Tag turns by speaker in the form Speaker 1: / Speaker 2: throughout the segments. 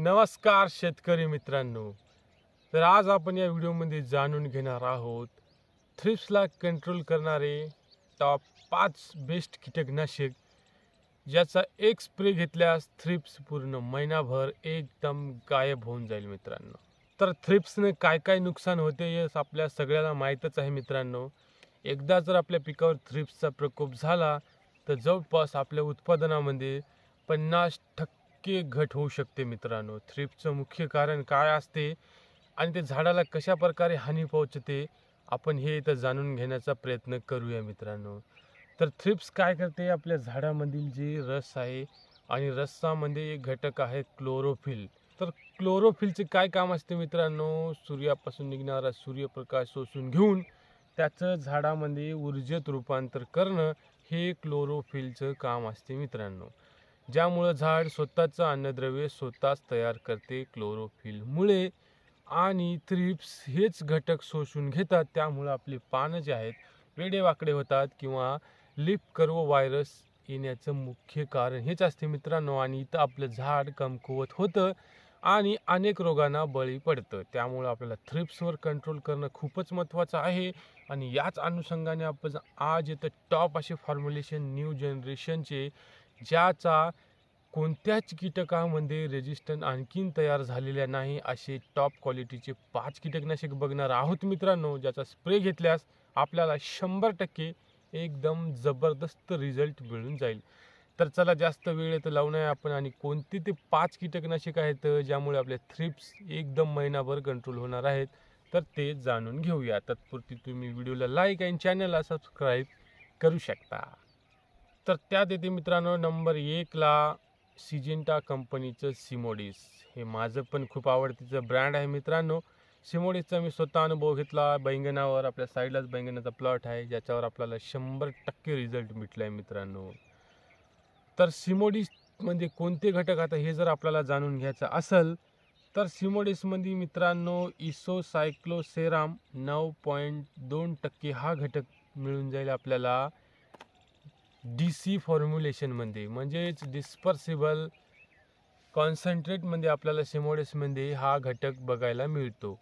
Speaker 1: नमस्कार शेतकरी मित्रांनो. तर आज आपण या व्हिडिओमध्ये जाणून घेणार आहोत थ्रिप्सला कंट्रोल करणारे टॉप पाच बेस्ट कीटकनाशक ज्याचा एक स्प्रे घेतल्यास थ्रिप्स पूर्ण महिनाभर एकदम गायब होऊन जाईल मित्रांनो. तर थ्रिप्सने काय काय नुकसान होते हे आपल्या सगळ्याला माहीतच आहे मित्रांनो. एकदा जर आपल्या पिकावर थ्रिप्सचा प्रकोप झाला तर जवळपास आपल्या उत्पादनामध्ये पन्नास टक्के घट होऊ शकते मित्रांनो. थ्रिप्सचं मुख्य कारण काय असते आणि ते झाडाला कशा प्रकारे हानी पोहोचते आपण हे इथं जाणून घेण्याचा प्रयत्न करूया मित्रांनो. तर थ्रिप्स काय करते? आपल्या झाडामधील जे रस आहे आणि रसामध्ये एक घटक आहे क्लोरोफिल तर क्लोरोफिलचे काय काम असते मित्रांनो? सूर्यापासून निघणारा सूर्यप्रकाश शोषून घेऊन त्याचं झाडामध्ये ऊर्जेत रूपांतर करणं हे क्लोरोफिलचं काम असते मित्रांनो. ज्यामुळं झाड स्वतःचं अन्नद्रव्य स्वतःच तयार करते क्लोरोफिलमुळे आणि थ्रिप्स हेच घटक शोषून घेतात त्यामुळं आपले पानं जे आहेत वेडेवाकडे होतात किंवा लिप कर्व व्हायरस येण्याचं मुख्य कारण हेच असते मित्रांनो. आणि इथं आपलं झाड कमकुवत होतं आणि अनेक रोगांना बळी पडतं. त्यामुळं आपल्याला थ्रिप्सवर कंट्रोल करणं खूपच महत्त्वाचं आहे. आणि याच अनुषंगाने आपण आज इथं टॉप असे फॉर्म्युलेशन न्यू जनरेशनचे ज्याचा कोणत्याच कीटकामध्ये रेजिस्टंट आणखीन तयार झालेल्या नाही असे टॉप क्वालिटीचे पाच कीटकनाशक बघणार आहोत मित्रांनो ज्याचा स्प्रे घेतल्यास आपल्याला शंभर टक्के एकदम जबरदस्त रिझल्ट मिळून जाईल. तर चला जास्त वेळ तर लावू नये आपण आणि कोणते ते पाच कीटकनाशक आहेत ज्यामुळे आपले थ्रिप्स एकदम महिनाभर कंट्रोल होणार आहेत तर ते जाणून घेऊया. तत्पुरती तुम्ही व्हिडिओला लाईक आणि चॅनलला सबस्क्राईब करू शकता. तर त्यात येते मित्रांनो नंबर एकला सिजिंटा कंपनीचं सिमोडिस. हे माझं पण खूप आवडतीचं ब्रँड आहे मित्रांनो. सिमोडिसचा मी स्वतः अनुभव घेतला. बैंगनावर आपल्या साईडलाच बैंगनाचा प्लॉट आहे. ज्याच्यावर आपल्याला शंभर टक्के रिझल्ट भेटला आहे मित्रांनो. तर सिमोडीसमध्ये म्हणजे कोणते घटक? आता हे जर आपल्याला जाणून घ्यायचं असेल तर सिमोडिसमध्ये मित्रांनो इसोसायक्लोसेराम नऊ पॉईंट दोन टक्के हा घटक मिळून जाईल आपल्याला. डी सी फॉर्म्युलेशनमध्ये म्हणजेच डिस्पर्सिबल कॉन्सन्ट्रेटमध्ये आपल्याला सिमोडेसमध्ये हा घटक बघायला मिळतो.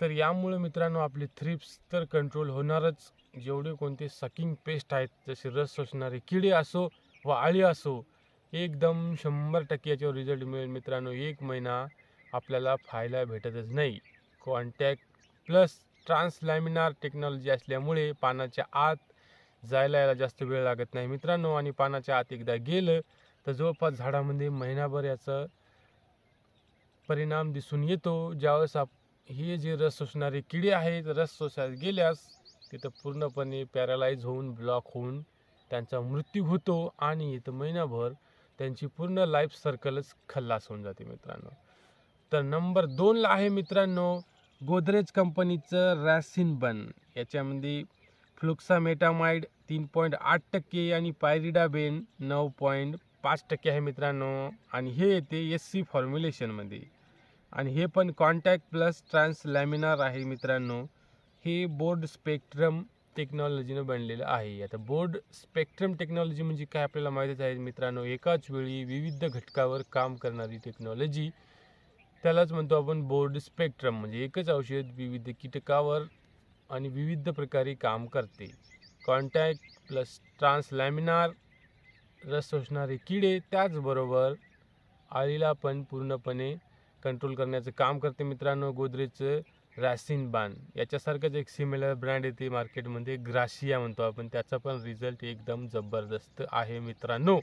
Speaker 1: तर यामुळे मित्रांनो आपले थ्रिप्स तर कंट्रोल होणारच. जेवढे कोणते सकिंग पेस्ट आहेत जसे रस शोषणारे किडे असो व आळी असो एकदम शंभर टक्के याच्यावर रिझल्ट मिळेल मित्रांनो. एक महिना आपल्याला फायला भेटतच नाही. कॉन्टॅक्ट प्लस ट्रान्सलॅमिनार टेक्नॉलॉजी असल्यामुळे पानाच्या आत जायला यायला जास्त वेळ लागत नाही. मित्रांनो आणि पानाच्या आत एकदा गेलं तर जवळपास झाडामध्ये महिनाभर याचा परिणाम दिसून येतो. ज्यावेळेस आप हे जे रस सोसणारे किडे आहेत रस शोषायला गेल्यास तिथं पूर्णपणे पॅरालाइज होऊन ब्लॉक होऊन त्यांचा मृत्यू होतो. आणि इथं महिनाभर त्यांची पूर्ण लाईफ सर्कलच खल्लास होऊन जाते मित्रांनो. तर नंबर दोनला आहे मित्रांनो गोदरेज कंपनीचं रॅसिन बन. याच्यामध्ये फ्लुक्सामेटामाइड तीन पॉईंट आठ टक्के आणि पायरिडाबेन नऊ पॉईंट पाच टक्के आहे मित्रांनो. आणि हे येते एस सी फॉर्म्युलेशनमध्ये आणि हे पण कॉन्टॅक्ट प्लस ट्रान्सलॅमिनार आहे मित्रांनो. हे बोर्ड स्पेक्ट्रम टेक्नॉलॉजीनं बनलेलं आहे. आता बोर्ड स्पेक्ट्रम टेक्नॉलॉजी म्हणजे काय आपल्याला माहितीच आहे मित्रांनो? एकाच वेळी विविध घटकावर काम करणारी टेक्नॉलॉजी त्यालाच म्हणतो आपण बोर्ड स्पेक्ट्रम म्हणजे एकच औषध विविध कीटकावर आणि विविध प्रकारे काम करते. कॉन्टॅक्ट प्लस ट्रान्सलॅमिनार रस शोषणारे किडे त्याचबरोबर आळीला पण पूर्णपणे कंट्रोल करण्याचं काम करते मित्रांनो. गोदरेजचं रॅसिन बान याच्यासारखंच एक सिमिलर ब्रँड येते मार्केटमध्ये ग्राशिया म्हणतो आपण. त्याचा पण रिझल्ट एकदम जबरदस्त आहे मित्रांनो.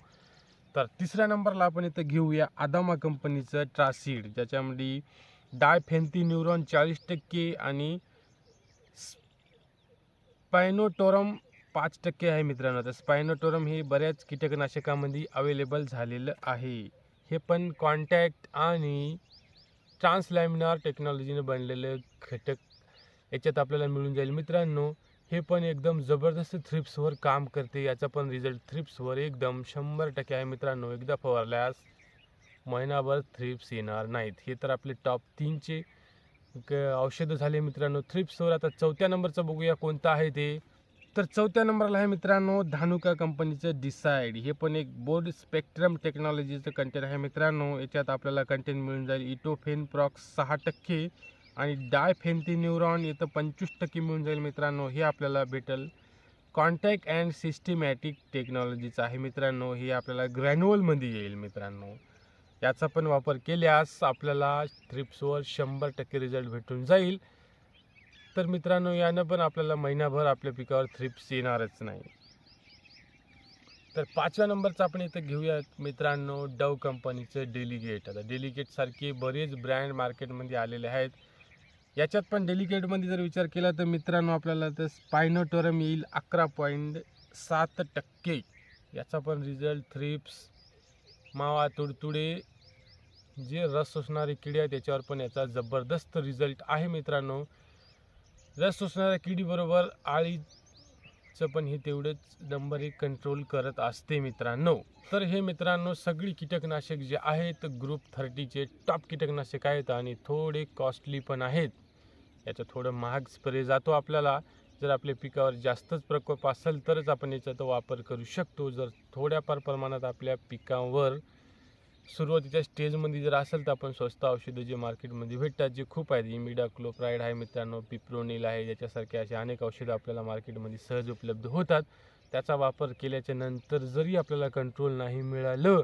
Speaker 1: तर तिसऱ्या नंबरला आपण इथं घेऊया आदामा कंपनीचं ट्रासिड ज्याच्यामध्ये डायफेन्थी न्यूरॉन चाळीस टक्के आणि स्पायनोटोरम पाच टक्के आहे मित्रांनो. तर स्पायनोटोरम हे बऱ्याच कीटकनाशकामध्ये अवेलेबल झालेलं आहे. हे पण कॉन्टॅक्ट आणि ट्रान्सलॅमिनार टेक्नॉलॉजीने बनलेलं घटक याच्यात आपल्याला मिळून जाईल. मित्रांनो हे पण एकदम जबरदस्त थ्रिप्सवर काम करते. याचा पण रिझल्ट थ्रिप्सवर एकदम शंभर टक्के आहे मित्रांनो. एकदा फवारल्यास महिनाभर थ्रिप्स येणार नाहीत. हे तर आपले टॉप तीनचे औषधं झाले मित्रांनो. थ्रिप्सवर आता चौथ्या नंबरचं बघूया कोणतं आहे ते. तर चौथ्या नंबरला आहे मित्रांनो धानुका कंपनीचं डिसाईड हे पण एक बोर्ड स्पेक्ट्रम टेक्नॉलॉजीचं कंटेंट आहे मित्रांनो. याच्यात आपल्याला कंटेंट मिळून जाईल. इटोफेन प्रॉक्स सहा टक्के आणि डायफेन्थिन्युरॉन इथं पंचवीस टक्के मिळून जाईल मित्रांनो. हे आपल्याला भेटेल. कॉन्टॅक्ट अँड सिस्टिमॅटिक टेक्नॉलॉजीचं आहे मित्रांनो. हे आपल्याला ग्रॅन्युअलमध्ये येईल मित्रांनो. याचा पण वापर केल्यास आपल्याला थ्रिप्सवर शंभर टक्के रिझल्ट भेटून जाईल. तर मित्रांनो यानं पण आपल्याला महिनाभर आपल्या पिकावर थ्रिप्स येणारच नाही. तर पाचव्या नंबरचं आपण इथं घेऊयात मित्रांनो डव कंपनीचं डेलिगेट आता डेलिगेटसारखे बरेच ब्रँड मार्केटमध्ये आलेले आहेत. याच्यात पण डेलिगेटमध्ये जर विचार केला तर मित्रांनो आपल्याला तर स्पायनोटोरम येईल अकरा पॉईंट सात टक्के. याचा पण रिझल्ट थ्रिप्स मावा तुडतुडे जे रस सोसणारे किडे आहे त्याच्यावर पण याचा जबरदस्त रिझल्ट आहे मित्रांनो. रस सोसणाऱ्या किडीबरोबर आळीचं पण हे तेवढंच नंबर एक कंट्रोल करत असते मित्रांनो. तर हे मित्रांनो सगळी कीटकनाशक जे आहेत ग्रुप थर्टीचे टॉप कीटकनाशक आहेत आणि थोडे कॉस्टली पण आहेत. याचं थोडं महाग स्प्रे जातो आपल्याला. जर आपल्या पिकावर जास्तच प्रकोप असेल तरच आपण याचा तो वापर करू शकतो. जर थोड्याफार प्रमाणात आपल्या पिकावर सुरुवातीच्या स्टेजमध्ये जर असेल तर आपण स्वस्त औषधं जे मार्केटमध्ये भेटतात जे खूप आहेत. इमिडा क्लोप्राईड आहे मित्रांनो पिप्रोनिल आहे याच्यासारखे असे अनेक औषधं आपल्याला मार्केटमध्ये सहज उपलब्ध होतात. त्याचा वापर केल्याच्यानंतर जरी आपल्याला कंट्रोल नाही मिळालं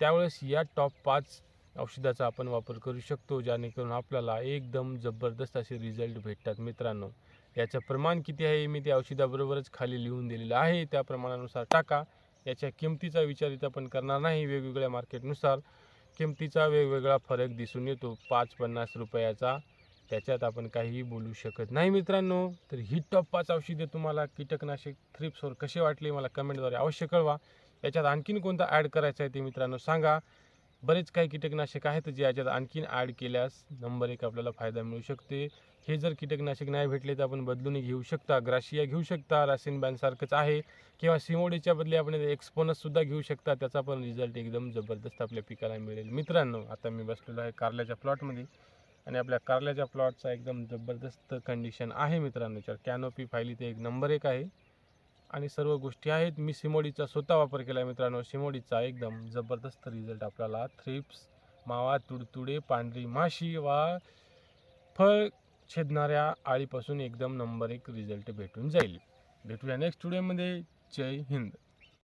Speaker 1: त्यावेळेस या टॉप पाच औषधाचा आपण वापर करू शकतो जेणेकरून आपल्याला एकदम जबरदस्त असे रिझल्ट भेटतात मित्रांनो. याचं प्रमाण किती आहे मी ते औषधाबरोबरच खाली लिहून दिलेलं आहे. त्या प्रमाणानुसार टाका. याच्या किमतीचा विचार इथं आपण करणार नाही. वेगवेगळ्या मार्केटनुसार किमतीचा वेगवेगळा फरक दिसून येतो. पाच पन्नास रुपयाचा. त्याच्यात आपण काहीही बोलू शकत नाही मित्रांनो. तर ही टॉप पाच औषधे तुम्हाला कीटकनाशक थ्रिप्सवर कसे वाटले मला कमेंटद्वारे अवश्य कळवा. याच्यात आणखीन कोणता ॲड करायचा आहे ते मित्रांनो सांगा. बरेच काही कीटकनाशक आहेत जे याच्यात आणखीन ॲड केल्यास नंबर एक आपल्याला फायदा मिळू शकते. हे जर कीटकनाशक नाही भेटले तर आपण बदलून घेऊ शकता ग्राशिया घेऊ शकता रासिन बॅनसारखंच आहे. किंवा सिमोडीच्या बदली आपण एक्सपोनससुद्धा घेऊ शकता त्याचा पण रिझल्ट एकदम जबरदस्त आपल्या पिकाला मिळेल. मित्रांनो आता मी बसलेलो आहे कारल्याच्या प्लॉटमध्ये आणि आपल्या कारल्याच्या प्लॉटचा एकदम जबरदस्त कंडिशन आहे मित्रांनो. त्याच्यावर कॅनोपी फायली ते एक नंबर एक आहे. आणि सर्व गोष्टी आहेत. मी सिमोडीचा स्वतः वापर केला आहे मित्रांनो. सिमोडीचा एकदम जबरदस्त रिझल्ट आपल्याला. थ्रिप्स मावा तुडतुडे पांढरी माशी वा फळ छेदणाऱ्या आळीपासून एकदम नंबर एक रिझल्ट भेटून जाईल. भेटूया नेक्स्ट व्हिडिओमध्ये जय हिंद.